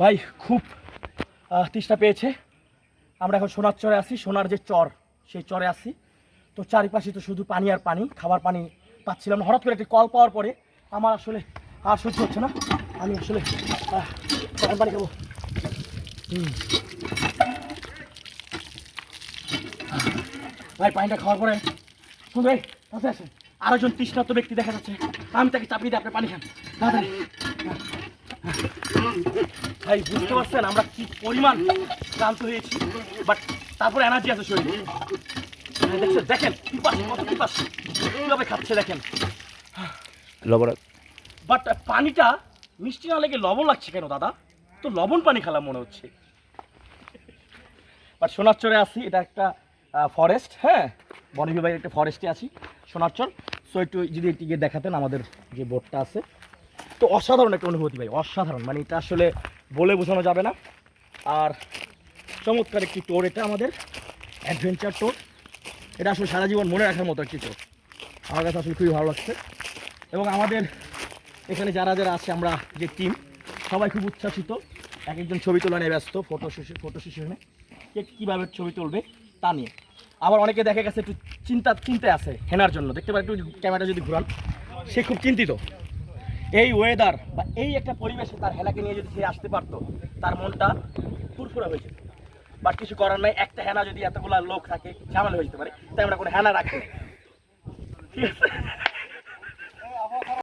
ভাই, খুব তৃষ্ণা পেয়েছে। আমরা এখন সোনার চরে আছি, সোনার যে চর, সেই চরে আছি। তো চারিপাশে তো শুধু পানি আর পানি, খাবার পানি পাচ্ছিলাম হঠাৎ করে একটি কল পাওয়ার পরে আমার আসলে আর সহ্য হচ্ছে না। আমি আসলে গরম পানি খাব। ভাই, পানিটা খাওয়ার পরে শুনবে কাছে আসেন। আরেকজন তৃষ্ণার্ত ব্যক্তি দেখা যাচ্ছে। আমি তাকে চাপিয়ে দিয়ে আপনি পানি খান। তাড়াতাড়ি। ভাই বুঝতে পারছেন আমরা কি পরিমাণ ক্লান্ত হয়েছি? বাট তারপরে এনার্জি আছে শরীরে। হ্যাঁ, দেখছেন? দেখেন পিপাস কত পিপাস। কীভাবে খাচ্ছে দেখেন? লবণ বাট পানিটা মিষ্টি না লেগে লবণ লাগছে কেন দাদা? তো লবণ পানি খেলাম মনে হচ্ছে। বাট সোনারচরে আছি এটা একটা ফরেস্ট হ্যাঁ? বন বিভাগের একটা ফরেস্টে আছি সোনারচর। সো একটু যদি একটু গিয়ে দেখাতেন আমাদের যে বোটটা আছে। তো অসাধারণ একটা অনুভূতি ভাই, অসাধারণ। মানে এটা আসলে বলে বোঝানো যাবে না। আর চমৎকার একটি টোর এটা আমাদের অ্যাডভেঞ্চার টোর। এটা আসলে সারা জীবন মনে রাখার মতো একটি টোর। আমার কাছে আসলে খুবই ভালো লাগছে। এবং আমাদের এখানে যারা যারা আছে, আমরা যে টিম সবাই খুব উচ্ছ্বাসিত। এক একজন ছবি তোলা নিয়ে ব্যস্ত ফটো ফটো সেশনে কে কীভাবে ছবি তুলবে, তা নিয়ে। আবার অনেকে দেখা গেছে একটু চিন্তা, চিন্তায় আছে হেনার জন্য। দেখতে পারেন, একটু ক্যামেরাটা যদি ঘুরান। সে খুব চিন্তিত। এই ওয়েদার বা এই একটা পরিবেশে তার হেলাকে নিয়ে যদি সে আসতে পারতো, তার মনটা ফুরফুরা হয়ে যেত। বাট কিছু করার নাই, একটা হেনা যদি এতগুলা লোক থাকে, ঝামেলা হয়ে যেতে পারে, তাই আমরা কোনো হেনা রাখি ঠিক আছে?